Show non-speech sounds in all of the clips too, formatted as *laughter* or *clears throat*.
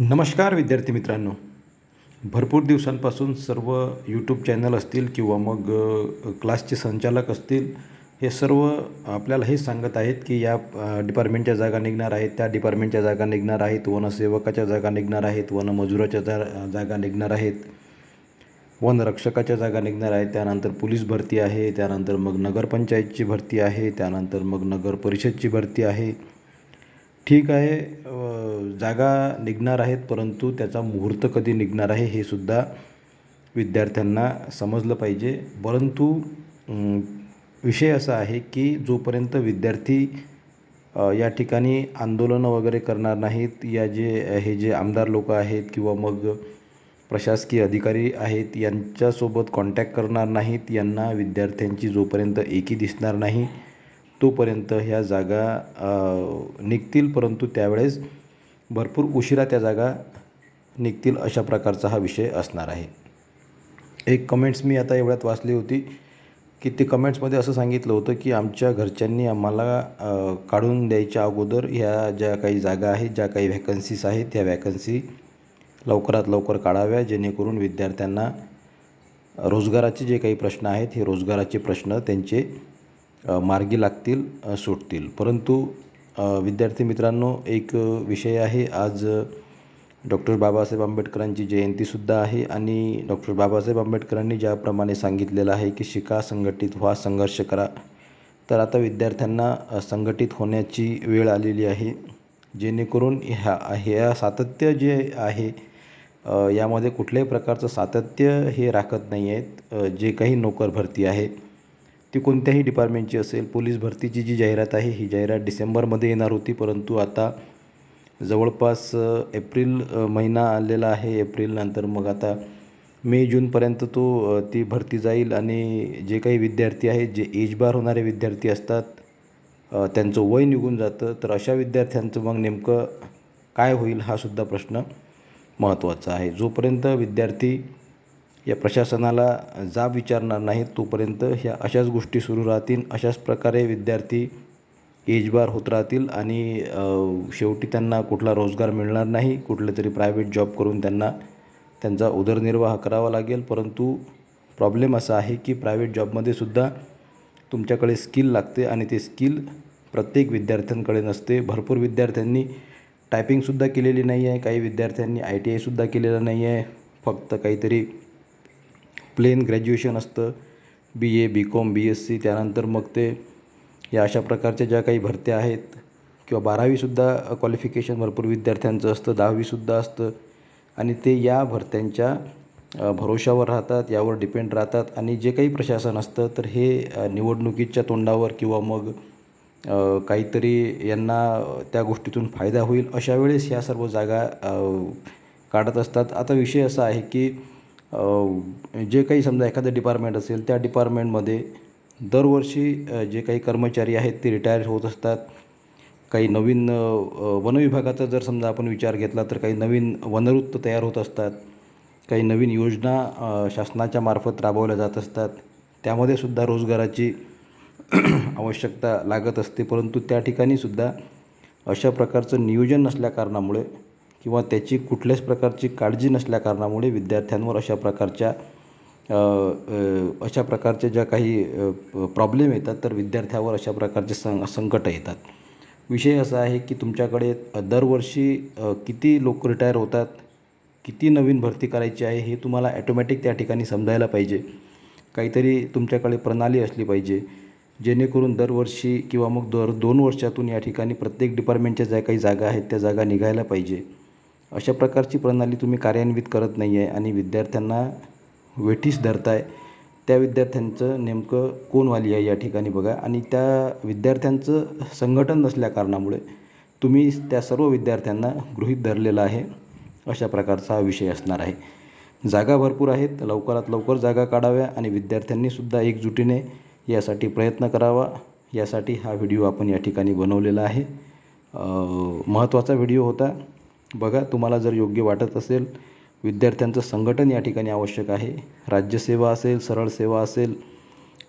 नमस्कार विद्यार्थी मित्रांनो. भरपूर दिवसांपासून सर्व यूट्यूब चॅनल असतील किंवा मग क्लासचे संचालक असतील हे सर्व आपल्याला हे सांगत आहेत की या डिपार्टमेंटच्या जागा निघणार आहेत त्या डिपार्टमेंटच्या जागा निघणार आहेत वनसेवकाच्या जागा निघणार आहेत वनमजुराच्या जा जागा निघणार आहेत वनरक्षकाच्या जागा निघणार आहेत त्यानंतर पोलीस भरती आहे त्यानंतर मग नगरपंचायतची भरती आहे त्यानंतर मग नगर परिषदची भरती आहे ठीक आहे जागा निघणार आहेत परंतु त्याचा मुहूर्त कधी निघणार आहे हे सुद्धा विद्यार्थ्यांना समजलं पाहिजे. परंतु विषय असा आहे की जोपर्यंत विद्यार्थी या ठिकाणी आंदोलनं वगैरे करणार नाहीत या जे हे जे आमदार लोक आहेत किंवा मग प्रशासकीय अधिकारी आहेत यांच्यासोबत कॉन्टॅक्ट करणार नाहीत यांना विद्यार्थ्यांची जोपर्यंत एकी दिसणार नाही तोपर्यंत ह्या जागा निघतील परंतु त्यावेळेस भरपूर उशिरा त्या जागा निघतील अशा प्रकारचा हा विषय असणार आहे. एक कमेंट्स मी आता एवढ्यात वाचली होती की ते कमेंट्समध्ये असं सांगितलं होतं की आमच्या घरच्यांनी आम्हाला काढून द्यायच्या अगोदर ह्या ज्या काही जागा आहेत ज्या काही व्हॅकन्सीज आहेत त्या व्हॅकन्सी लवकरात लवकर काढाव्या जेणेकरून विद्यार्थ्यांना रोजगाराचे जे काही प्रश्न आहेत हे रोजगाराचे प्रश्न त्यांचे मार्गी लागतील सुटतील. परंतु विद्यार्थी मित्रांनो एक विषय आहे. आज डॉक्टर बाबासाहेब आंबेडकरांची जयंतीसुद्धा आहे आणि डॉक्टर बाबासाहेब आंबेडकरांनी ज्याप्रमाणे सांगितलेलं आहे की शिका संघटित व्हा संघर्ष करा. तर आता विद्यार्थ्यांना संघटित होण्याची वेळ आलेली आहे. जेणेकरून ह्या ह्या सातत्य जे आहे यामध्ये कुठल्याही प्रकारचं सातत्य हे राखत नाही आहेत जे काही नोकर भरती आहे ती कोणत्याही डिपार्टमेंटची असेल. पोलीस भरतीची जी जाहिरात आहे ही जाहिरात डिसेंबरमध्ये येणार होती. परंतु आता जवळपास एप्रिल महिना आलेला आहे. एप्रिलनंतर मग आता मे जूनपर्यंत तो ती भरती जाईल. आणि जे काही विद्यार्थी आहेत जे एजबार होणारे विद्यार्थी असतात त्यांचं वय निघून जातं. तर अशा विद्यार्थ्यांचं मग नेमकं काय होईल हा सुद्धा प्रश्न महत्त्वाचा आहे. जोपर्यंत विद्यार्थी या प्रशासनाला जाब विचारणार नाहीत तोपर्यंत ह्या अशाच गोष्टी सुरू राहतील अशाच प्रकारे विद्यार्थी एजबार होत राहतील आणि शेवटी त्यांना कुठला रोजगार मिळणार नाही कुठले तरी प्रायव्हेट जॉब करून त्यांना त्यांचा उदरनिर्वाह करावा लागेल. परंतु प्रॉब्लेम असा आहे की प्रायव्हेट जॉबमध्ये सुद्धा तुमच्याकडे स्किल लागते आणि ते स्किल प्रत्येक विद्यार्थ्यांकडे नसते. भरपूर विद्यार्थ्यांनी टायपिंगसुद्धा केलेली नाही आहे काही विद्यार्थ्यांनी आय टी आयसुद्धा केलेलं नाही आहे फक्त काहीतरी प्लेन ग्रॅज्युएशन असतं B A B com B S C त्यानंतर मग ते या अशा प्रकारच्या ज्या काही भरत्या आहेत किंवा बारावीसुद्धा क्वालिफिकेशन भरपूर विद्यार्थ्यांचं असतं दहावीसुद्धा असतं आणि ते या भरत्यांच्या भरोशावर राहतात यावर डिपेंड राहतात आणि जे काही प्रशासन असतं तर हे निवडणुकीच्या तोंडावर किंवा मग काहीतरी यांना त्या गोष्टीतून फायदा होईल अशा वेळेस ह्या सर्व जागा काढत असतात. आता विषय असा आहे की जे काही समजा एखादं डिपार्टमेंट असेल त्या डिपार्टमेंटमध्ये दरवर्षी जे काही कर्मचारी आहेत ते रिटायर होत असतात. काही नवीन वनविभागाचा जर समजा आपण विचार घेतला तर काही नवीन वनवृत्त तयार होत असतात. काही नवीन योजना शासनाच्या मार्फत राबवल्या जात असतात. त्यामध्ये सुद्धा रोजगाराची *clears throat* आवश्यकता लागत असते. परंतु त्या ठिकाणी सुद्धा अशा प्रकारचं नियोजन नसल्या कारणामुळे किंवा त्याची कुठल्याच प्रकारची काळजी नसल्या कारणामुळे विद्यार्थ्यांवर अशा प्रकारच्या अशा प्रकारच्या ज्या काही प्रॉब्लेम येतात तर विद्यार्थ्यावर अशा प्रकारचे सं संकटं येतात. विषय असा आहे की तुमच्याकडे दरवर्षी किती लोक रिटायर होतात? किती नवीन भरती करायची आहे? हे तुम्हाला ॲटोमॅटिक त्या ठिकाणी समजायला पाहिजे. काहीतरी तुमच्याकडे प्रणाली असली पाहिजे. जेणेकरून दरवर्षी किंवा मग दर दोन वर्षातून या ठिकाणी प्रत्येक डिपार्टमेंटच्या ज्या काही जागा आहेत त्या जागा निघायला पाहिजे. अशा प्रकारची प्रणाली तुम्ही कार्यान्वित करत नाही आहे आणि विद्यार्थ्यांना वेठीस धरताय त्या विद्यार्थ्यांचं नेमकं कोण वाली आहे या ठिकाणी बघा. आणि त्या विद्यार्थ्यांचं संघटन नसल्या कारणामुळे तुम्ही त्या सर्व विद्यार्थ्यांना गृहीत धरलेलं आहे. अशा प्रकारचा हा विषय असणार आहे. जागा भरपूर आहेत. लवकरात लवकर जागा काढाव्या आणि विद्यार्थ्यांनीसुद्धा एकजुटीने यासाठी प्रयत्न करावा. यासाठी हा व्हिडिओ आपण या ठिकाणी बनवलेला आहे. महत्त्वाचा व्हिडिओ होता. बघा तुम्हाला जर योग्य वाटत असेल विद्यार्थ्यांचं संघटन या ठिकाणी आवश्यक आहे. राज्यसेवा असेल सरळ सेवा असेल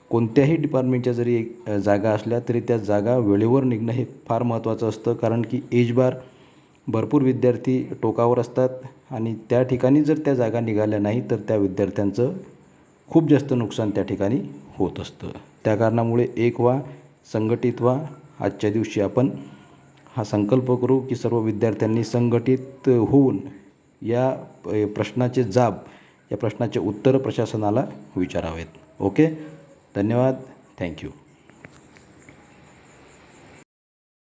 कोणत्याही डिपार्टमेंटच्या जरी एक जागा असल्या तरी त्या जागा वेळेवर निघणं हे फार महत्त्वाचं असतं. कारण की एज बार भरपूर विद्यार्थी टोकावर असतात आणि त्या ठिकाणी जर त्या जागा निघाल्या नाही तर त्या विद्यार्थ्यांचं खूप जास्त नुकसान त्या ठिकाणी होत असतं. त्या कारणामुळे एक व्हा संघटित व्हा. आजच्या दिवशी आपण हा संकल्प करू की सर्व विद्यार्थ्यांनी संघटित होऊन या प्रश्नाचे जाब या प्रश्नाचे उत्तर प्रशासनाला विचारावेत. ओके? धन्यवाद. थँक्यू